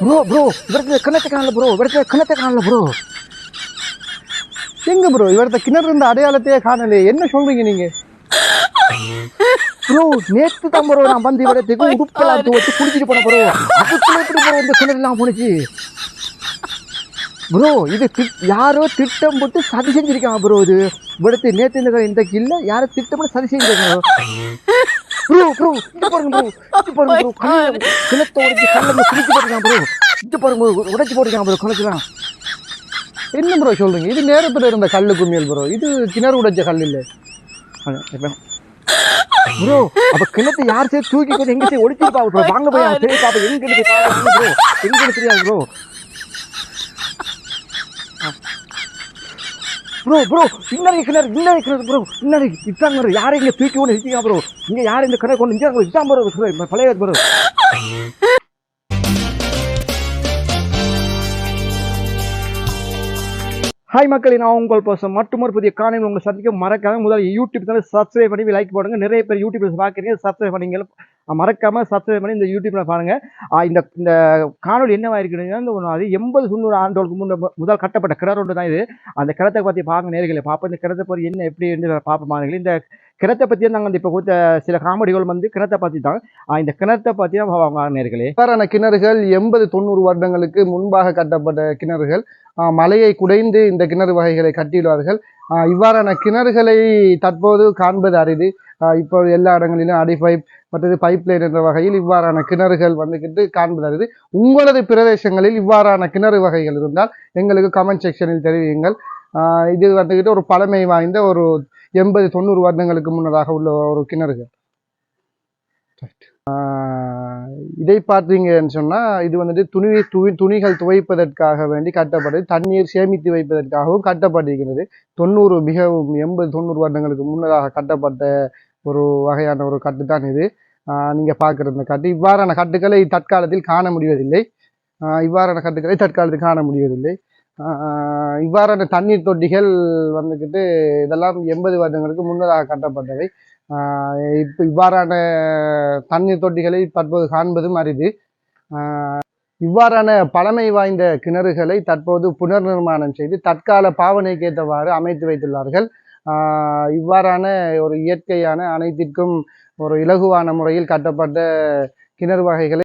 Bro bro இவரது கிணத்து காணல ப்ரோ இவரது கிணத்தை காணல ப்ரோ எங்க ப்ரோ இவரது கிணறு இருந்த அடையாளத்தையே காணலையே என்ன சொல்றீங்க நீங்க? ப்ரோ நேத்து தான் ப்ரோ நான் வந்து இவரத்துக்கு oh உடுப்பெல்லாம் தூவத்து குடிச்சிட்டு போன ப்ரோ அதுக்குள்ள எப்படி ப்ரோ இந்த கிணறுலாம் போனுச்சு ப்ரோ இது யாரோ திட்டம் போட்டு சதி செஞ்சிருக்காங்க ப்ரோ இது. இவரத்து நேத்து இந்த இந்த இல்லை யாரோ திட்டம் போட்டு சதி செஞ்சிருக்காங்க ப்ரோ ப்ரோ இது பாருங்க ப்ரோ இது பாருங்க ப்ரோ கல்ல கிணத்தை உடைச்சு கல்ல குளிச்சு போட்டுருக்காங்க ப்ரோ இது பாருங்க உடைச்சு போட்டுருக்காங்க ப்ரோ கிணத்துலாம் என்ன ப்ரோ சொல்றீங்க? இது நேரத்துல இருந்த கல்லு கும்மியல் ப்ரோ இது கிணறு உடைச்ச கல் இல்ல. ப்ரோ அப்ப கிணத்தை யார் சரி தூக்கி போட்டு எங்க சரி ஒடிச்சிருப்பாங்க ப்ரோ வாங்க போய் சரி பாப்பா எங்க இருந்து ப்ரோ எங்க தெரியாது ப்ரோ ப்ரோ ப்ரோ இன்னொரு கிணறு இன்னொரு கிணறு ப்ரோ இன்னொரு இட்டாங்க ப்ரோ யாரை இங்கே தூக்கி கொண்டு இருக்கீங்க ப்ரோ இங்கே யார் இந்த கிணறு கொண்டு இங்கே இதுதான் ப்ரோ பழைய ப்ரோ ஹாய் மக்களே நான் உங்கள் பர்சன். மற்றும் ஒரு புதிய காணொலி உங்களை சந்திக்க மறக்காம முதல்ல யூடியூப் சேனல் சப்ஸ்கிரைப் பண்ணி லைக் போடுங்க. நிறைய பேர் யூடியூப் பார்க்குறீங்க சப்ஸ்கிரைப் பண்ணீங்க மறக்காமல் சப்ஸ்கிரைப் பண்ணி இந்த யூடியூப்பில் பாருங்கள் இந்த இந்த காணொலி என்னவாயிருக்குன்னா இந்த ஒன்று அது எண்பது தொண்ணூறு ஆண்டுகளுக்கு முன்னே முதல் கட்டப்பட்ட கிணறு ஒன்று தான் இது. அந்த கிணத்தை பற்றி பார்க்க நேர்களை. பார்ப்போம் இந்த கிணத்தை பற்றி என்ன எப்படி என்று பார்ப்போம் மாணவர்களே. இந்த கிணத்தை பற்றி நாங்கள் இப்போ கொடுத்த சில காமெடிகள் வந்து கிணத்தை பற்றி தான் இந்த கிணத்தை பற்றி தான் அவங்க நேர்களே. இவ்வாறான கிணறுகள் எண்பது தொண்ணூறு வருடங்களுக்கு முன்பாக கட்டப்பட்ட கிணறுகள். மலையை குடைந்து இந்த கிணறு வகைகளை கட்டியுள்ளார்கள் இவ்வாறான கிணறுகளை தற்போது காண்பது அரிது. இப்போ எல்லா இடங்களிலும் அடிபைப் மற்றது பைப் லைன் என்ற வகையில் இவ்வாறான கிணறுகள் வந்துக்கிட்டு காண்பது அரிது. உங்களது பிரதேசங்களில் இவ்வாறான கிணறு வகைகள் இருந்தால் எங்களுக்கு கமெண்ட் செக்ஷனில் தெரிவியுங்கள். இது வந்துக்கிட்டு ஒரு பழமை வாய்ந்த ஒரு எண்பது தொண்ணூறு வருடங்களுக்கு முன்னதாக உள்ள ஒரு கிணறுகள். இதை பார்த்தீங்கன்னு சொன்னால் இது வந்துட்டு துணி துணி துணிகள் துவைப்பதற்காக வேண்டி கட்டப்பட்டது தண்ணீர் சேமித்து வைப்பதற்காகவும் கட்டப்பட்டிருக்கிறது தொண்ணூறு மிகவும் எண்பது தொண்ணூறு வருடங்களுக்கு முன்னதாக கட்டப்பட்ட ஒரு வகையான ஒரு கட்டு தான் இது. ஆஹ் நீங்க பார்க்குற இந்த கட்டு. இவ்வாறான கட்டுக்களை தற்காலத்தில் காண முடிவதில்லை. இவ்வாறான கட்டுக்களை தற்காலத்தில் காண முடிவதில்லை. இவ்வாறான தண்ணீர் தொட்டிகள் வந்துக்கிட்டு இதெல்லாம் எண்பது வருடங்களுக்கு முன்னதாக கட்டப்பட்டவை. இப்போ இவ்வாறான தண்ணீர் தொட்டிகளை தற்போது காண்பதும் அரிது. இவ்வாறான பழமை வாய்ந்த கிணறுகளை தற்போது புனர் நிர்மாணம் செய்து தற்கால பாவனைக்கு ஏற்றவாறு அமைத்து வைத்துள்ளார்கள். இவ்வாறான ஒரு இயற்கையான அனைத்திற்கும் ஒரு இலகுவான முறையில் கட்டப்பட்ட கிணறு வகைகளை